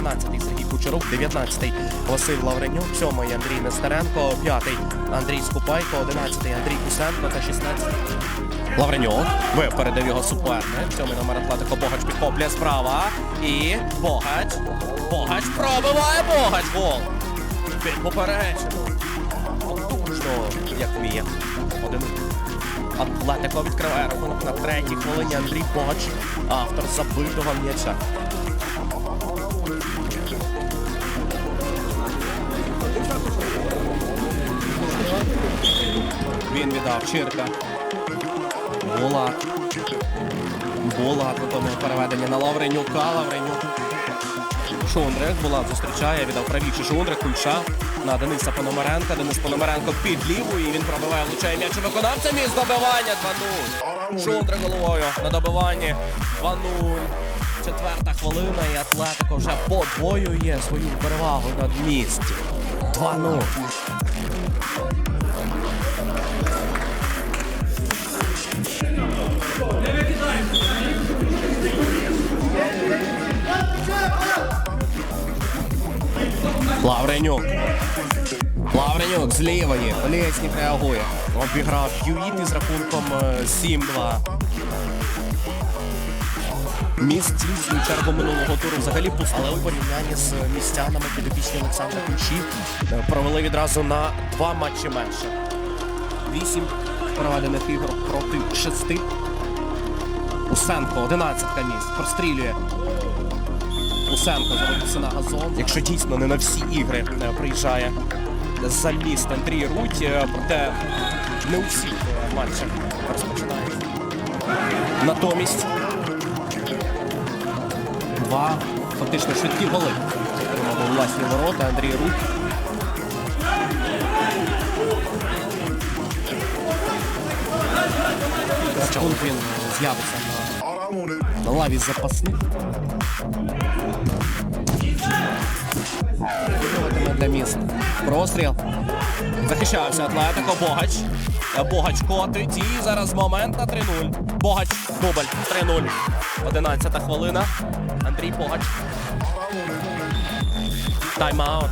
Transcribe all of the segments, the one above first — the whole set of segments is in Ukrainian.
Тринадцятий Сергій Кучерук, 19-й Василь Лавренюк, 7-й Андрій Нестеренко, 5-й Андрій Скупайко, 11-й Андрій Кусенко та 16-й Лавренюк. Випередив його суперник. Сьомий номер Атлетико Богач підхоплює справа. І Богач. Богач пробиває Богач. Гол. Поперечину. Потужно, як вміє. Один. Атлетико відкриває рахунок на третій хвилині. Андрій Богач, автор забитого м'яча. Він віддав Чирка. Булат. Виконує переведення на Лавренюка. Лавренюк. Шундрик. Булат зустрічає, віддав правіше Шундрик. Кульша на Дениса Пономаренка. Денис Пономаренко під лівою. І він пробиває, влучає м'яч у виконавця. Міст добивання 2-0. Шундрик головою на добиванні 2-0. Четверта хвилина і Атлетико вже подвоює свою перевагу над місті. 2-0. Лавренюк. Лавренюк з лівої. Колєснік реагує. Обіграв Юїт із рахунком е, 7-2. Міст в свою чергу минулого туру взагалі пуст, але у порівнянні з містянами підопічні Олександра Ключі е, провели відразу на два матчі менше. Вісім проведених ігор проти шести. Усенко, 11 місць, прострілює. Усенко заводиться на газон. Якщо дійсно не на всі ігри е, приїжджає за міст Андрій Руть, е, проте не у всіх е, матчах розпочинає. Натомість два фактично швидкі голи. Отримав власні ворота Андрій Руть. Секунд він з'явиться на, лаві запасних. Для міст. Простріл. Захищався Атлетико. Богач. Богач котить. І зараз момент на 3-0. Богач. Дубль. 3-0. 11 хвилина. Андрій Богач. Тайм-аут.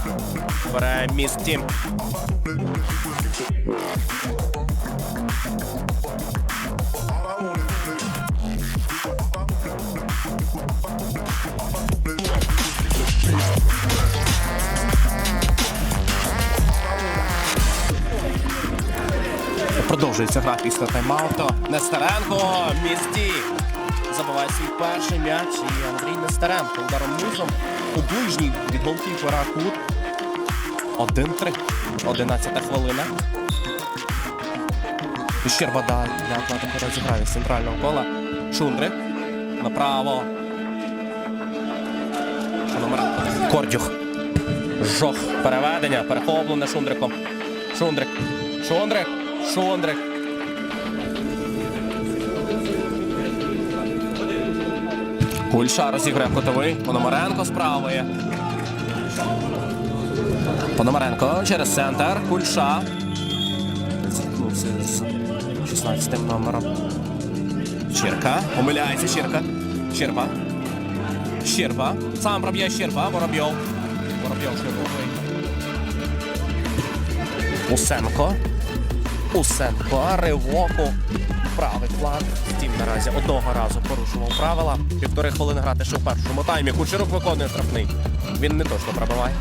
Бере міст Тім. Продовжується гра після тайм-ауту. Нестеренко. Місті. Забиває свій перший м'яч. І Андрій Нестеренко ударом низом у ближній від голкіпера кут. 1-3. 11 хвилина. Щерба да- для Атлетико розіграє з центрального кола. Шундрик. Направо. Пономаренко. Кордюх. Жох. Переведення. Перехоплене Шундриком. Шундрик. Шундрик. Шундрик. Кульша розіграє котовий. Пономаренко з. Пономаренко через центр. Кульша. Зіткнувся з 16 номером. Щірка. Помиляється Щірка. Щерба. Щерба. Сам проб'є Щерба. Воробйов. Воробйов шляховий. Усенко. Усенко. Ривоку. Правий план. Втім, наразі одного разу порушував правила. Півтори хвилини грати ще в першому таймі. Кучерук виконує штрафний. Він не точно пробиває.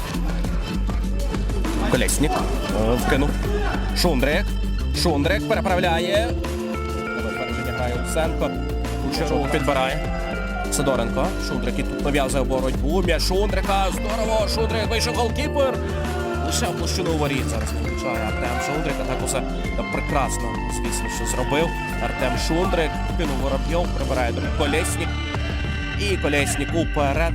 Колеснік. Е, Вкинув. Шундрик. Шундрик переправляє. Грає Усенко. Кучерук підбирає. Сидоренко. Шундрик і тут нав'язує боротьбу. М'яч Шундрика. Здорово. Шундрик вийшов голкіпер. Лише площину у воріт зараз получає Артем Шундрик. А так усе прекрасно, звісно, що зробив. Артем Шундрик кинув Воробйов, прибирає до Колєснік. І Колєснік уперед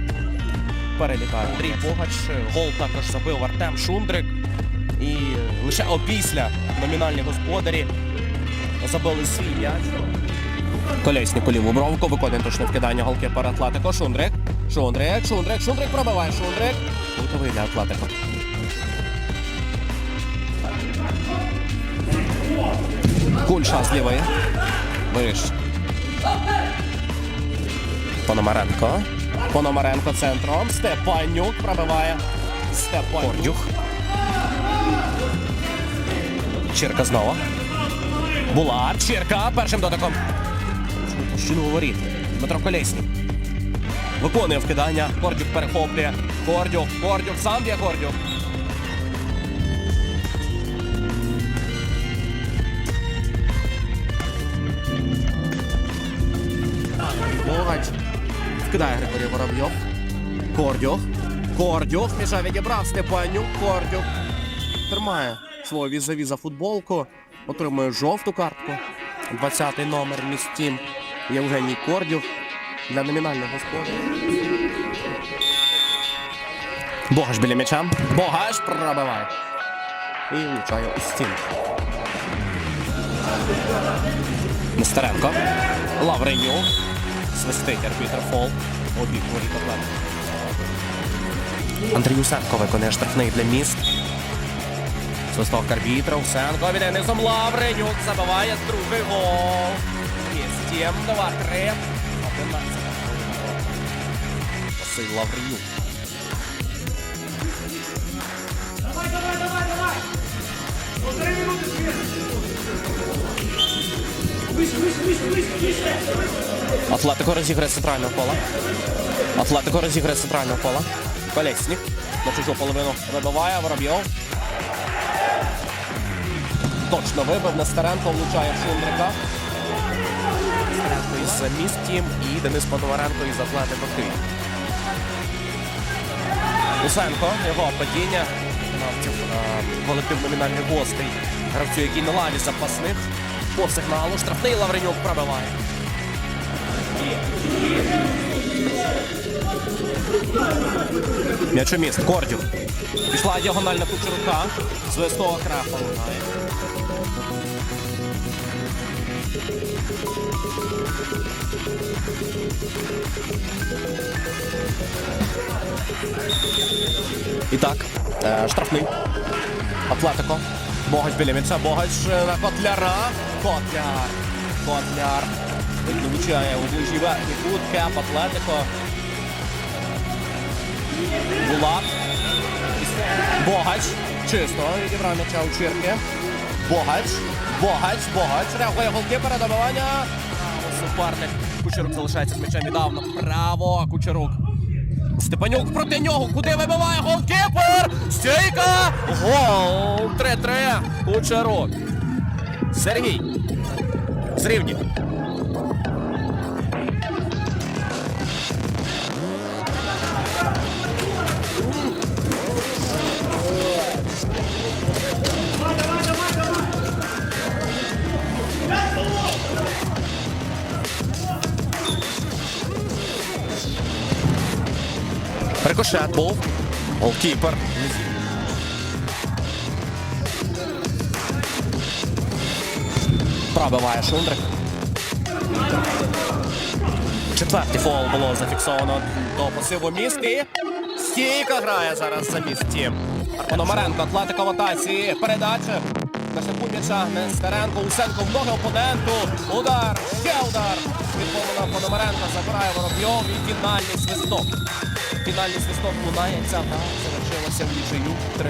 перелітає. Андрій Богач. Гол також забив Артем Шундрик. І лише опісля номінальні господарі забили свій м'яч. Колєснік у ліву бровку, виконує точне вкидання голкіпера Атлетико. Шундрик. Шундрик, Шундрик, Шундрик пробиває Шундрик. Готовий для Атлетико. Кульша з лівої. Вище. Пономаренко. Пономаренко центром. Степанюк пробиває. Степанюк. Чірка знову. Булат. Чірка першим дотиком. Щину воріт. Дмитро Колєснік. Виконує вкидання. Кордюк перехоплює. Кордюк. Кордюк. Сам б'є Кордюк. Вкидає Григорій Воробйов. Кордюх. Кордюх. Міша відібрав Степанюк. Кордюх. Тримає свого візаві за футболку. Отримує жовту картку. 20-й номер в місті Євгеній Кордюх для номінального господаря. Богаш біля м'яча. Богаш пробиває. І влучає у стіну. Нестеренко. Лавренюк. Свистить арбітр фол. Обіг воріт Атлетики. Андрій Усенко виконує штрафний для міст. Свисток арбітра. Усенко віде низом Лавренюк. Забиває другий гол. Є 2-3. 11. Василь Лавренюк. Атлетико розіграє центрального пола. Атлетико розіграє центрального пола. Колесник. На чужу половину вибиває Воробйов. Точно вибив. Нестеренко влучає в Шундрика. Нестеренко із містім і Денис Пономаренко із Атлетико Київ. Усенко, його падіння. Е, Колектив номінальних гостей. Гравцю, який на лаві запасних. По сигналу штрафний Лавренюк пробиває. М'ячоміст, Кордюк. Пішла діагональна кучерука. Свистова крапа лунає. І так, е, штрафний. Атлетико. Богач біля м'яча. Богач на Котляра. Котляр. Котляр. Влучає у ближній верхній кут. Кеп Атлетико. Булат. Богач. Чисто. Відібрав м'яча у Чирки. Богач. Богач. Богач. Реагує голкіпера. Добивання. Суперник. Кучерук залишається з м'ячем віддавно. Право. Кучерук. Степанюк проти нього. Куди вибиває голкіпер? Стійка! Гол! 3-3. чарок! Сергій. Зрівні. Рикошет був. Голкіпер. Пробиває Шундрик. Четвертий фол було зафіксовано до пасиву місті. Стійка грає зараз за місті. Пономаренко, Атлетика в атаці. Передача. На шляху м'яча Нестеренко, Усенко в ноги опоненту. Удар, ще удар. Відповідно Пономаренко забирає Воробйов і фінальний свисток. Фінальний свисток лунає. Ця гра завершилася в нічию 3-3.